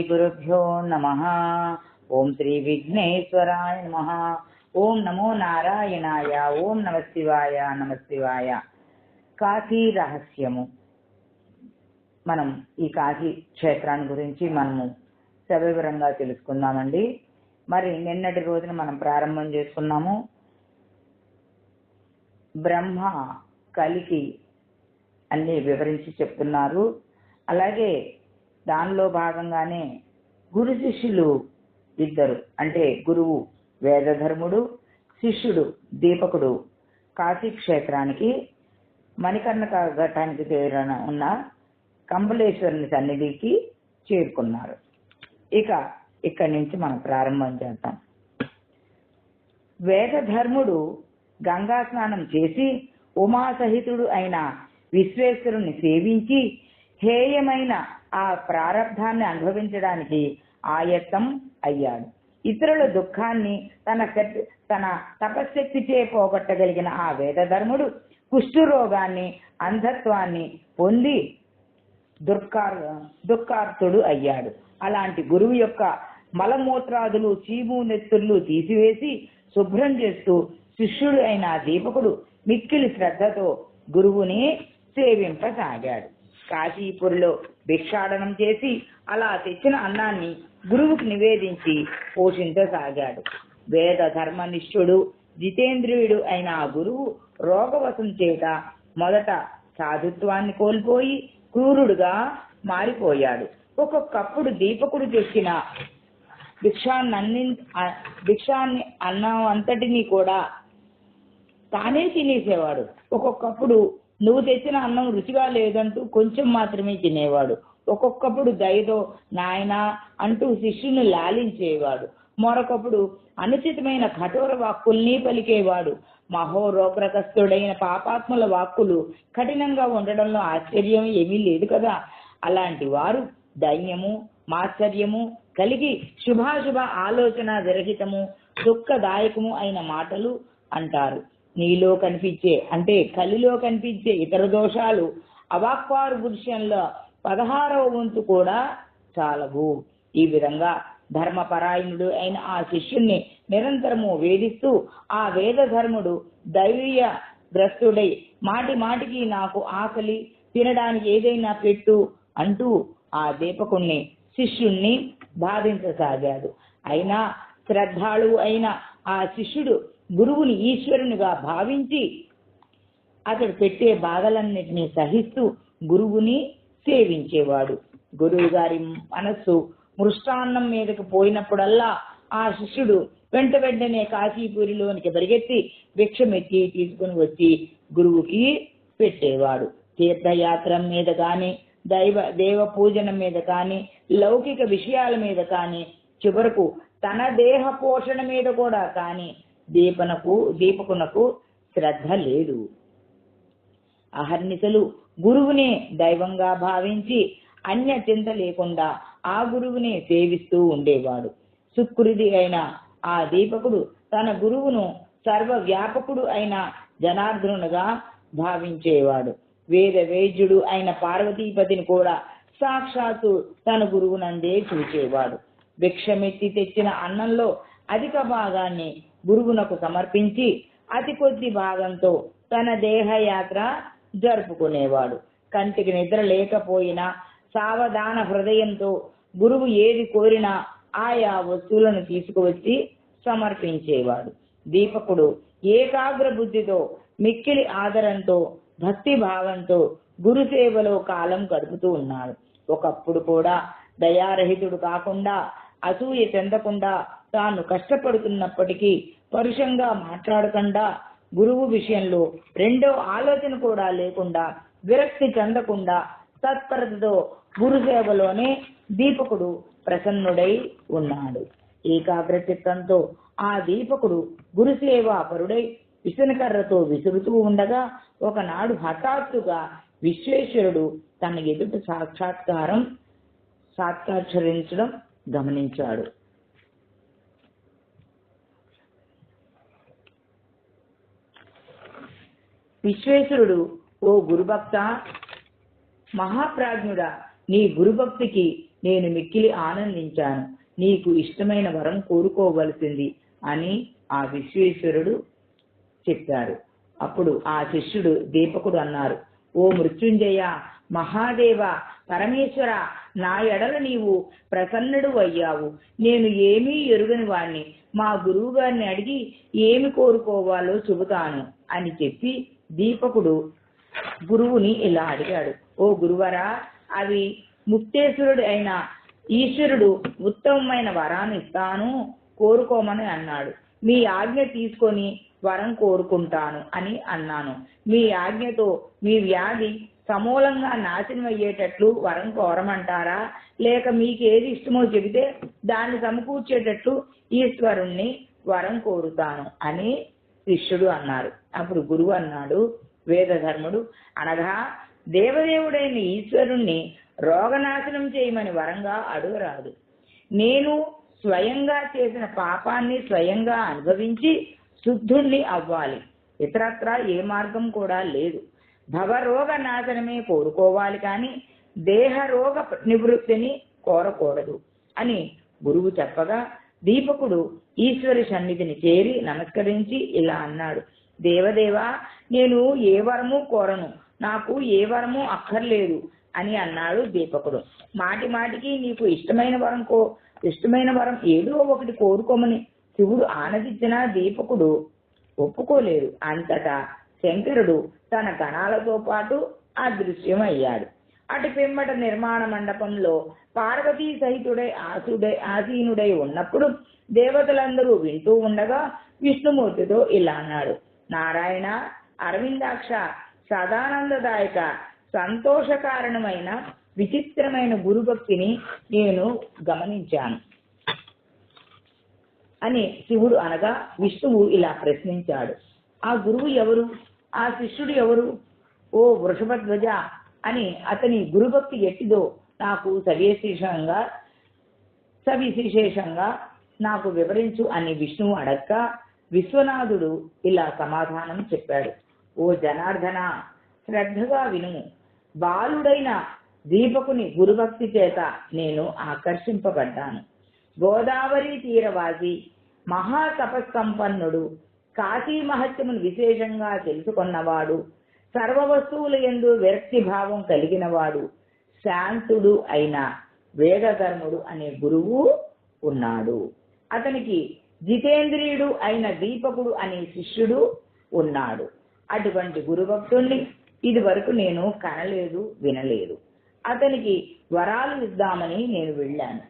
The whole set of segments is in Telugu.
శ్రీగురుభ్యో నమ ఓం శ్రీ విఘ్నేశ్వరాయ నమ ఓం నమో నారాయణాయ ఓం నమ శివాయ నమ శివాయ కాశీ రహస్యము. మనం ఈ కాశీ క్షేత్రాన్ని గురించి మనము సవివరంగా తెలుసుకుందామండి. మరి నిన్నటి రోజున మనం ప్రారంభం చేసుకున్నాము. బ్రహ్మ కలికి అన్ని వివరించి చెప్తున్నారు. అలాగే దానిలో భాగంగానే గురు శిష్యులు ఇద్దరు. అంటే గురువు వేదధర్ముడు శిష్యుడు దీపకుడు కాశీ క్షేత్రానికి మణికర్ణక ఘట్టానికి చేరిన ఉన్న కంబలేశ్వరుని సన్నిధికి చేరుకున్నారు. ఇక ఇక్కడి నుంచి మనం ప్రారంభం చేద్దాం. వేదధర్ముడు గంగా స్నానం చేసి ఉమాసహితుడు అయిన విశ్వేశ్వరుని సేవించి హేయమైన ఆ ప్రారంధాన్ని అనుభవించడానికి ఆయత్తం అయ్యాడు. ఇతరుల దుఃఖాన్ని తన తన తపశక్తిచే పోగొట్టగలిగిన ఆ వేదధర్ముడు కుష్ఠురోగాన్ని అంధత్వాన్ని పొంది దుర్కార్ దుఃఖార్తుడు అయ్యాడు. అలాంటి గురువు యొక్క మలమూత్రాదులు చీము నెత్తుళ్ళు తీసివేసి శుభ్రం చేస్తూ శిష్యుడు అయిన దీపకుడు మిక్కిలి శ్రద్ధతో గురువుని సేవింపసాగాడు. కాశీపూర్లో భిక్షాటనం చేసి అలా తెచ్చిన అన్నాన్ని గురువుకు నివేదించి పోషించసాగాడు. వేద ధర్మనిష్ఠుడు జితేంద్రియుడు అయిన ఆ గురువు రోగవశం చేత మొదట సాధుత్వాన్ని కోల్పోయి క్రూరుడుగా మారిపోయాడు. ఒక్కొక్కప్పుడు దీపకుడు తెచ్చిన భిక్షాన్ని భిక్షాన్ని అన్నం అంతటినీ కూడా తానే తినేసేవాడు. ఒక్కొక్కప్పుడు నువ్వు తెచ్చిన అన్నం రుచిగా లేదంటూ కొంచెం మాత్రమే తినేవాడు. ఒక్కొక్కప్పుడు దయతో నాయన అంటూ శిష్యుని లాలించేవాడు. మరొకప్పుడు అనుచితమైన కఠోర వాక్కుల్ని పలికేవాడు. మహోరోగ్రకస్తుడైన పాపాత్ముల వాక్కులు కఠినంగా ఉండడంలో ఆశ్చర్యం ఏమీ లేదు కదా. అలాంటి వారు దైన్యము మాత్సర్యము కలిగి శుభాశుభ ఆలోచన విరహితము దుఃఖదాయకము అయిన మాటలు అంటారు. నీలో కనిపించే అంటే కలిలో కనిపించే ఇతర దోషాలు అవాక్వారు పురుషంలో పదహారవ వంతు కూడా చాలవు. ఈ విధంగా ధర్మపరాయణుడు అయిన ఆ శిష్యుణ్ణి నిరంతరము వేధిస్తూ ఆ వేద ధర్ముడు దైవీయ గ్రస్తుడై మాటి మాటికి నాకు ఆకలి తినడానికి ఏదైనా పెట్టు అంటూ ఆ దీపకుణ్ణి శిష్యుణ్ణి బాధించసాగాడు. అయినా శ్రద్ధాళు అయిన ఆ శిష్యుడు గురువుని ఈశ్వరునిగా భావించి అతడు పెట్టే బాధలన్నిటినీ సహిస్తూ గురువుని సేవించేవాడు. గురువు గారి మనస్సు మృష్టాన్నం మీదకు పోయినప్పుడల్లా ఆ శిష్యుడు వెంట వెంటనే కాశీపూరిలోనికి పరిగెత్తి భిక్షమెత్తి తీసుకుని వచ్చి గురువుకి పెట్టేవాడు. తీర్థయాత్ర మీద కానీ దైవ దేవ పూజన మీద కానీ లౌకిక విషయాల మీద కానీ చివరకు తన దేహ పోషణ మీద కూడా కానీ దీపనకు దీపకునకు శ్రద్ధ లేదు. అహర్నిశలు గురువునే దైవంగా భావించి అన్య చింత లేకుండా ఆ గురువునే సేవిస్తూ ఉండేవాడు. శుక్రుడి అయిన ఆ దీపకుడు తన గురువును సర్వ వ్యాపకుడు అయిన జనార్దనుడుగా భావించేవాడు. వేద వేద్యుడు అయిన పార్వతీపతిని కూడా సాక్షాత్తు తన గురువునందే చూచేవాడు. భిక్షమెత్తి తెచ్చిన అన్నంలో అధిక భాగాన్ని గురువునకు సమర్పించి అతి కొద్ది భాగంతో తన దేహయాత్ర జరుపుకునేవాడు. కంటికి నిద్ర లేకపోయినా సావధాన హృదయంతో గురువు ఏది కోరినా ఆయా వస్తువులను తీసుకువచ్చి సమర్పించేవాడు. దీపకుడు ఏకాగ్ర బుద్ధితో మిక్కిలి ఆదరంతో భక్తి భావంతో గురు సేవలో కాలం గడుపుతూ ఉన్నాడు. ఒకప్పుడు కూడా దయారహితుడు కాకుండా అసూయ చెందకుండా తాను కష్టపడుతున్నప్పటికీ పరుషంగా మాట్లాడకుండా. గురువు విషయంలో రెండో ఆలోచన కూడా లేకుండా విరక్తి చెందకుండా తత్పరతతో గురు సేవలోనే దీపకుడు ప్రసన్నుడై ఉన్నాడు. ఏకాగ్ర చిత్తంతో ఆ దీపకుడు గురుసేవా పరుడై విసనకర్రతో విసురుతూ ఉండగా ఒకనాడు హఠాత్తుగా విశ్వేశ్వరుడు తన ఎదుట సాక్షాత్కారం సాక్షాత్కరించడం గమనించాడు. విశ్వేశ్వరుడు ఓ గురుభక్త మహాప్రాజ్ఞుడా నీ గురుభక్తికి నేను మిక్కిలి ఆనందించాను. నీకు ఇష్టమైన వరం కోరుకోవలసింది అని ఆ విశ్వేశ్వరుడు చెప్పారు అప్పుడు ఆ శిష్యుడు దీపకుడు అన్నారు ఓ మృత్యుంజయ మహాదేవ పరమేశ్వర నా ఎడల నీవు ప్రసన్నుడు అయ్యావు. నేను ఏమీ ఎరుగని వాణ్ణి. మా గురువు గారిని అడిగి ఏమి కోరుకోవాలో చెబుతాను అని చెప్పి దీపకుడు గురువుని ఇలా అడిగాడు. ఓ గురువరా అవి ముక్తేశ్వరుడు అయిన ఈశ్వరుడు ఉత్తమమైన వరాన్ని ఇస్తాను కోరుకోమని అన్నాడు. మీ ఆజ్ఞ తీసుకొని వరం కోరుకుంటాను అని అన్నాను. మీ ఆజ్ఞతో మీ వ్యాధి సమూలంగా నాశనం అయ్యేటట్లు వరం కోరమంటారా? లేక మీకు ఏది ఇష్టమో చెబితే దాన్ని సమకూర్చేటట్లు ఈశ్వరుణ్ణి వరం కోరుతాను అని శిష్యుడు అన్నారు. అప్పుడు గురువు అన్నాడు వేదధర్ముడు అనగా దేవదేవుడైన ఈశ్వరుణ్ణి రోగనాశనం చేయమని వరంగా అడుగరాదు. నేను స్వయంగా చేసిన పాపాన్ని స్వయంగా అనుభవించి శుద్ధుణ్ణి అవ్వాలి. ఇతరత్రా ఏ మార్గం కూడా లేదు. భవరోగ నాశనమే కోరుకోవాలి కానీ దేహ రోగ నివృత్తిని కోరకూడదు అని గురువు చెప్పగా దీపకుడు ఈశ్వరి సన్నిధిని చేరి నమస్కరించి ఇలా అన్నాడు దేవదేవా నేను ఏ వరము కోరను నాకు ఏ వరము అక్కర్లేదు అని అన్నాడు దీపకుడు. మాటి మాటికి నీకు ఇష్టమైన వరం కో ఇష్టమైన వరం ఏదో ఒకటి కోరుకోమని శివుడు ఆనందించిన దీపకుడు ఒప్పుకోలేదు. అంతటా శంకరుడు తన గణాలతో పాటు అదృశ్యం అయ్యాడు అటు పిమ్మట నిర్మాణ మండపంలో పార్వతీ సహితుడై ఆసుడై ఆసీనుడై ఉన్నప్పుడు దేవతలందరూ వింటూ ఉండగా విష్ణుమూర్తితో ఇలా అన్నాడు. నారాయణ అరవిందాక్ష సదానందదాయక సంతోష కారణమైన విచిత్రమైన గురుభక్తిని నేను గమనించాను. అని శివుడు అనగా విష్ణువు ఇలా ప్రశ్నించాడు. ఆ గురువు ఎవరు? ఆ శిష్యుడు ఎవరు? ఓ వృషభధ్వజ అని అతని గురుభక్తి ఎట్టిదో నాకు సవిశేషంగా సవిశేషంగా నాకు వివరించు అని విష్ణువు అడక్క విశ్వనాథుడు ఇలా సమాధానం చెప్పాడు. ఓ జనార్దన శ్రద్ధగా వినుము బాలుడైన దీపకుని గురుభక్తి చేత నేను ఆకర్షింపబడ్డాను. గోదావరి తీరవాసి మహాతపస్సంపన్నుడు కాశీ మహత్యమును విశేషంగా తెలుసుకున్నవాడు సర్వ వస్తువుల ఎందు విరక్తి భావం కలిగినవాడు శాంతుడు అయిన వేదధర్ముడు అనే గురువు ఉన్నాడు. అతనికి జితేంద్రియుడు అయిన దీపకుడు అనే శిష్యుడు ఉన్నాడు. అటువంటి గురుభక్తుణ్ణి ఇది వరకు నేను కనలేదు వినలేదు. అతనికి వరాలు ఇద్దామని నేను వెళ్ళాను.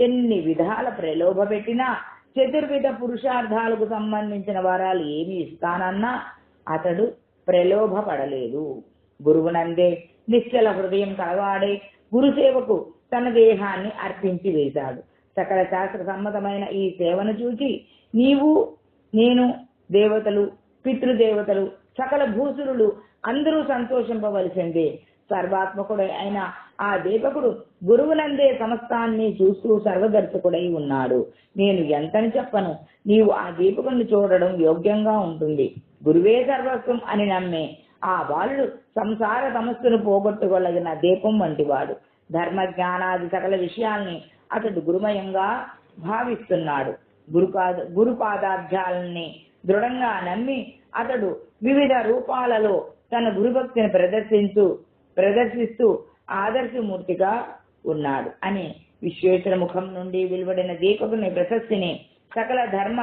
ఎన్ని విధాల ప్రలోభ పెట్టినా చతుర్విధ పురుషార్థాలకు సంబంధించిన వరాలు ఏమి ఇస్తానన్నా అతడు ప్రలోభపడలేదు. గురువునందే నిశ్చల హృదయం కలవాడే గురుసేవకు తన దేహాన్ని అర్పించి వేశాడు. సకల శాస్త్ర సమ్మతమైన ఈ సేవను చూసి నీవు నేను దేవతలు పితృదేవతలు సకల భూసురులు అందరూ సంతోషింపవలసిందే. సర్వాత్మకుడై అయిన ఆ దీపకుడు గురువునందే సమస్తాన్ని చూస్తూ సర్వదర్శకుడై ఉన్నాడు. నేను ఎంతని చెప్పను నీవు ఆ దీపకుని చూడడం యోగ్యంగా ఉంటుంది. గురువే సర్వస్వం అని నమ్మే ఆ బాలుడు సంసార సమస్యను పోగొట్టుకోగలిగిన దీపం వంటివాడు. ధర్మ జ్ఞానాది సకల విషయాల్ని అతడు గురుమయంగా భావిస్తున్నాడు. గురుపాద గురుపాదాధ్యాలని దృఢంగా నమ్మి అతడు వివిధ రూపాలలో తన గురుభక్తిని ప్రదర్శించు ప్రదర్శిస్తూ ఆదర్శమూర్తిగా ఉన్నాడు. అని విశ్వేశ్వర ముఖం నుండి వెలువడిన దీపకుని ప్రశస్తిని సకల ధర్మ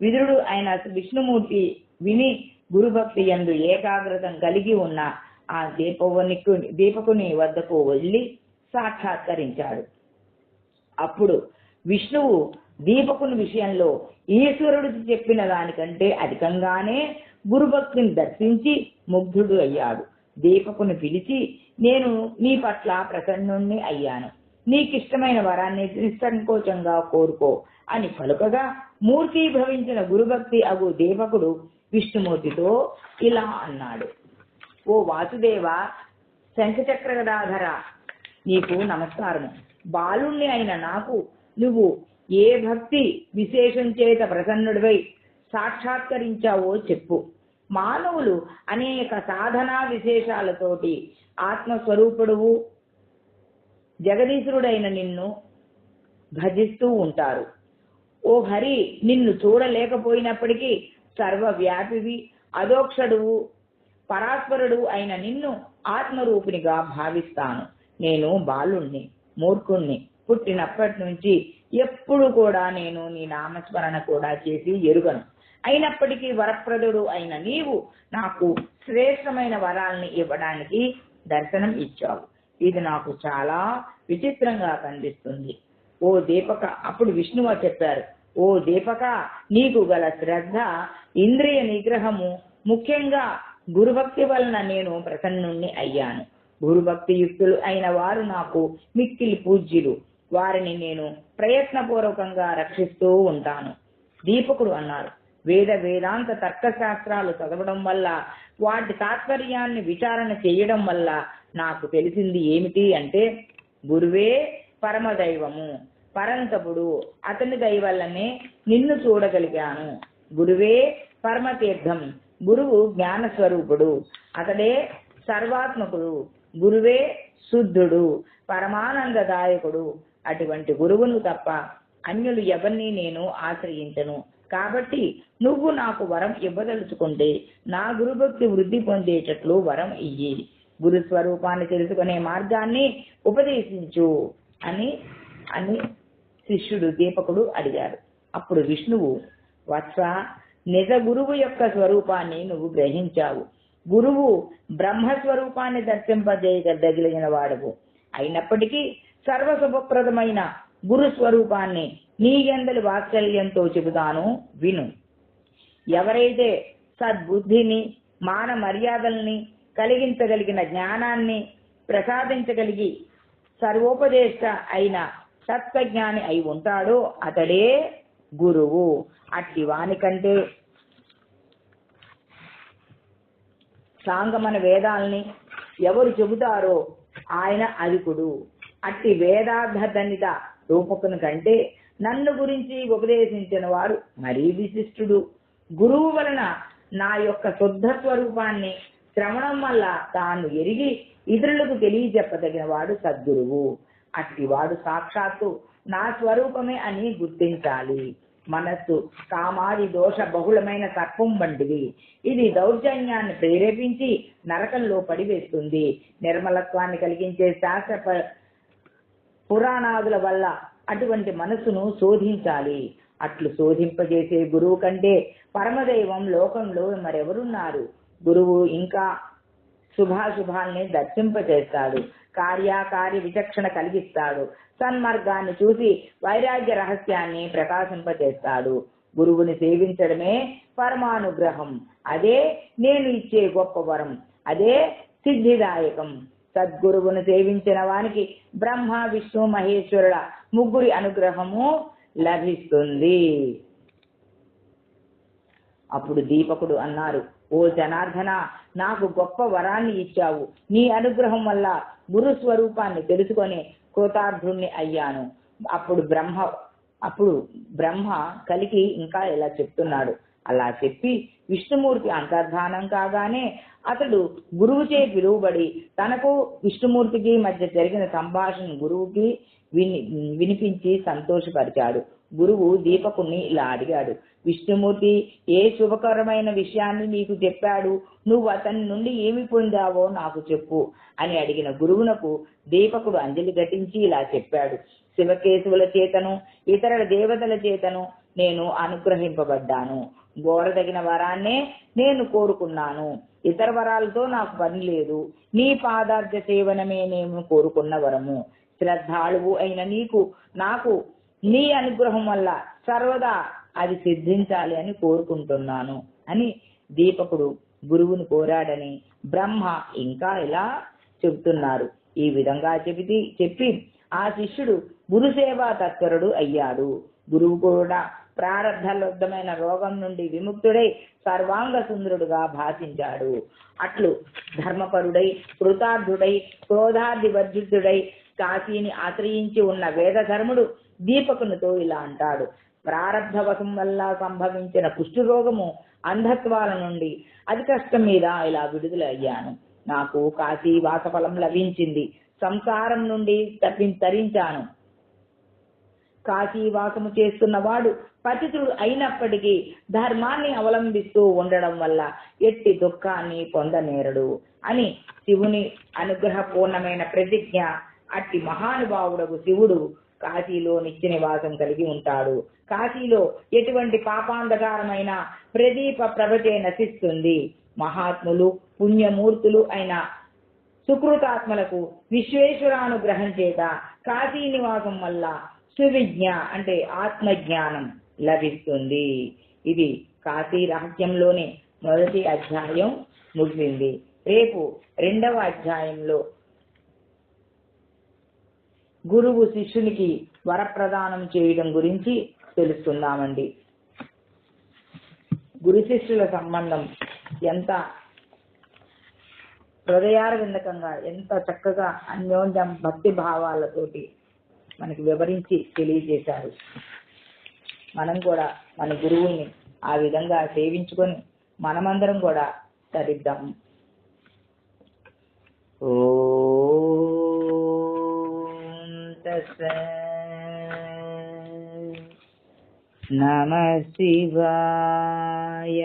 విదురుడు అయిన విష్ణుమూర్తి విని గురుభక్తి ఎందు ఏకాగ్రతం కలిగి ఉన్న ఆ దీపవనికి దీపకుని వద్దకు వెళ్ళి సాక్షాత్కరించాడు. అప్పుడు విష్ణువు దీపకుని విషయంలో ఈశ్వరుడు చెప్పిన దానికంటే అధికంగానే గురుభక్తిని దర్శించి ముగ్ధుడు అయ్యాడు. దీపకుని పిలిచి నేను నీ పట్ల ప్రసన్నుణ్ణి అయ్యాను. నీకిష్టమైన వరాన్ని నిస్సంకోచంగా కోరుకో అని పలుకగా మూర్తి భవించిన గురుభక్తి అగు దేవకుడు విష్ణుమూర్తితో ఇలా అన్నాడు. ఓ వాసుదేవ శంఖచక్రగదాధర నీకు నమస్కారము. బాలుణ్ణి అయిన నాకు నువ్వు ఏ భక్తి విశేషం చేత ప్రసన్నుడివై సాక్షాత్కరించావో చెప్పు. మానవులు అనేక సాధనా విశేషాలతోటి ఆత్మస్వరూపుడువు. జగదీశ్వరుడైన నిన్ను భజిస్తూ ఉంటారు. ఓ హరి నిన్ను చూడలేకపోయినప్పటికీ సర్వవ్యాపివి అదోక్షడువు పరాత్పరుడు అయిన నిన్ను ఆత్మరూపినిగా భావిస్తాను. నేను బాలుణ్ణి మూర్ఖుణ్ణి. పుట్టినప్పటి నుంచి ఎప్పుడు కూడా నేను నీ నామస్మరణ కూడా చేసి ఎరుగను. అయినప్పటికీ వరప్రదుడు అయిన నీవు నాకు శ్రేష్టమైన వరాల్ని ఇవ్వడానికి దర్శనం ఇచ్చావు. ఇది నాకు చాలా విచిత్రంగా కనిపిస్తుంది. ఓ దీపక అప్పుడు విష్ణువ చెప్పారు ఓ దీపక నీకు గల శ్రద్ధ ఇంద్రియ నిగ్రహము ముఖ్యంగా గురుభక్తి వలన నేను ప్రసన్నుణ్ణి అయ్యాను. గురుభక్తి యుక్తులు అయిన వారు నాకు మిక్కిలి పూజ్యులు. వారిని నేను ప్రయత్నపూర్వకంగా రక్షిస్తూ ఉంటాను. దీపకుడు అన్నారు వేద వేదాంత తర్కశాస్త్రాలు చదవడం వల్ల వాటి తాత్పర్యాన్ని విచారణ చేయడం వల్ల నాకు తెలిసింది ఏమిటి అంటే గురువే పరమదైవము పరంతపుడు అతని దయవల్లనే నిన్ను చూడగలిగాను. గురువే పరమతీర్థం గురువు జ్ఞాన స్వరూపుడు అతడే సర్వాత్మకుడు గురువే శుద్ధుడు పరమానందదాయకుడు. అటువంటి గురువును తప్ప అన్యులు ఎవరిని నేను ఆశ్రయించను. కాబట్టి నువ్వు నాకు వరం ఇవ్వదలుచుకుంటే నా గురుభక్తి వృద్ధి పొందేటట్లు వరం ఇయ్యి. గురు స్వరూపాన్ని తెలుసుకునే మార్గాన్ని ఉపదేశించు అని అని శిష్యుడు దీపకుడు అడిగారు. అప్పుడు విష్ణువు వత్స నిజ గురువు యొక్క స్వరూపాన్ని నువ్వు గ్రహించావు. గురువు బ్రహ్మ స్వరూపాన్ని దర్శింపజేయగలిగిన వాడువు అయినప్పటికీ సర్వశుభప్రదమైన గురు స్వరూపాన్ని నీ ఎందలి వాత్సల్యంతో చెబుతాను విను. ఎవరైతే సద్బుద్ధిని మాన మర్యాదల్ని కలిగించగలిగిన జ్ఞానాన్ని ప్రసాదించగలిగి సర్వోపదేశ అయిన సత్వజ్ఞాని అయి ఉంటాడో అతడే గురువు. అట్టి వానికంటే సాంగమన వేదాల్ని ఎవరు చెబుతారో ఆయన అధికుడు. అట్టి వేదార్థనిత రూపకుని కంటే నన్ను గురించి ఉపదేశించిన వారు మరీ విశిష్టుడు. గురువు వలన నా యొక్క శుద్ధ స్వరూపాన్ని శ్రవణం వల్ల తాను ఎరిగి ఇతరులకు తెలియజెప్పదగిన వాడు సద్గురువు. అట్టివాడు సాక్షాత్తు నా స్వరూపమే అని గుర్తించాలి. మనస్సు కామాది దోష బహుళమైన సర్పం వంటిది. ఇది దౌర్జన్యాన్ని ప్రేరేపించి నరకంలో పడివేస్తుంది. నిర్మలత్వాన్ని కలిగించే శాస్త్ర ప- పురాణాదుల వల్ల అటువంటి మనసును శోధించాలి. అట్లు శోధింపజేసే గురువు కంటే పరమదైవం లోకంలో మరెవరున్నారు? గురువు ఇంకా శుభాశుభాల్ని దర్శింపచేస్తాడు. కార్యాకార్య విచక్షణ కలిగిస్తాడు. సన్మార్గాన్ని చూసి వైరాగ్య రహస్యాన్ని ప్రకాశింపచేస్తాడు. గురువుని సేవించడమే పరమానుగ్రహం. అదే నేను ఇచ్చే గొప్ప వరం. అదే సిద్ధిదాయకం. సద్గురువును సేవించిన వానికి బ్రహ్మ విష్ణు మహేశ్వరుల ముగ్గురి అనుగ్రహము లభిస్తుంది. అప్పుడు దీపకుడు అన్నారు ఓ జనార్దన నాకు గొప్ప వరాన్ని ఇచ్చావు. నీ అనుగ్రహం వల్ల గురు స్వరూపాన్ని తెలుసుకొని కృతార్థుణ్ణి అయ్యాను. అప్పుడు బ్రహ్మ అప్పుడు బ్రహ్మ కలికి ఇంకా ఇలా చెప్తున్నాడు. అలా చెప్పి విష్ణుమూర్తి అంతర్ధానం కాగానే అతడు గురువుచే పిలువబడి తనకు విష్ణుమూర్తికి మధ్య జరిగిన సంభాషణ గురువుకి విని వినిపించి సంతోషపరిచాడు. గురువు దీపకుణ్ణి ఇలా అడిగాడు. విష్ణుమూర్తి ఏ శుభకరమైన విషయాన్ని నీకు చెప్పాడు? నువ్వు అతని నుండి ఏమి పొందావో నాకు చెప్పు అని అడిగిన గురువునకు దీపకుడు అంజలి ఘటించి ఇలా చెప్పాడు. శివకేశవుల చేతను ఇతర దేవతల చేతను నేను అనుగ్రహింపబడ్డాను. గోరదగిన వరాన్నే నేను కోరుకున్నాను. ఇతర వరాలతో నాకు పని లేదు. నీ పాదార్థ సేవనమే నేను కోరుకున్న వరము. శ్రద్ధాళువు అయిన నీకు నాకు నీ అనుగ్రహం వల్ల సర్వదా అది సిద్ధించాలి అని కోరుకుంటున్నాను అని దీపకుడు గురువుని కోరాడని బ్రహ్మ ఇంకా ఇలా చెబుతున్నారు. ఈ విధంగా చెబితి చెప్పి ఆ శిష్యుడు గురుసేవా తత్పరుడు అయ్యాడు. గురువు కూడా ప్రారంధలబ్ధమైన రోగం నుండి విముక్తుడై సర్వాంగ సుందరుడుగా భాషించాడు. అట్లు ధర్మపరుడై కృతార్థుడై క్రోధాధివర్జితుడై కాశీని ఆశ్రయించి ఉన్న వేదధర్ముడు దీపకునితో ఇలా అంటాడు. ప్రారంధవశం వల్ల సంభవించిన కుష్ఠు రోగము అంధత్వాల నుండి అది కష్టం మీద ఇలా విడుదల అయ్యాను నాకు కాశీ వాసఫలం లభించింది. సంసారం నుండి తప్పి తరించాను. కాశీవాసము చేస్తున్నవాడు పతితుడు అయినప్పటికీ ధర్మాన్ని అవలంబిస్తూ ఉండడం వల్ల ఎట్టి దుఃఖాన్ని పొందనేరడు అని శివుని అనుగ్రహపూర్ణమైన ప్రతిజ్ఞ అట్టి మహానుభావుడకు శివుడు కాశీలో నిత్య నివాసం కలిగి ఉంటాడు. కాశీలో ఎటువంటి పాపాంధకారమైన ప్రదీప ప్రభతే నశిస్తుంది. మహాత్ములు పుణ్యమూర్తులు అయిన సుకృతాత్మలకు విశ్వేశ్వరానుగ్రహం చేత కాశీ నివాసం వల్ల సువిజ్ఞ అంటే ఆత్మజ్ఞానం లభిస్తుంది. ఇది కాశీ రహస్యంలోని మొదటి అధ్యాయం ముగిసింది. రేపు రెండవ అధ్యాయంలో గురువు శిష్యునికి వరప్రదానం చేయడం గురించి తెలుసుకుందామండి. గురు శిష్యుల సంబంధం ఎంత హృదయారవిందకంగా ఎంత చక్కగా అన్యోన్యం భక్తి భావాలతోటి మనకి వివరించి తెలియజేశారు. మనం కూడా మన గురువుల్ని ఆ విధంగా సేవించుకొని మనమందరం కూడా తరిద్దాము ఓ తత్సత్. నమ శివాయ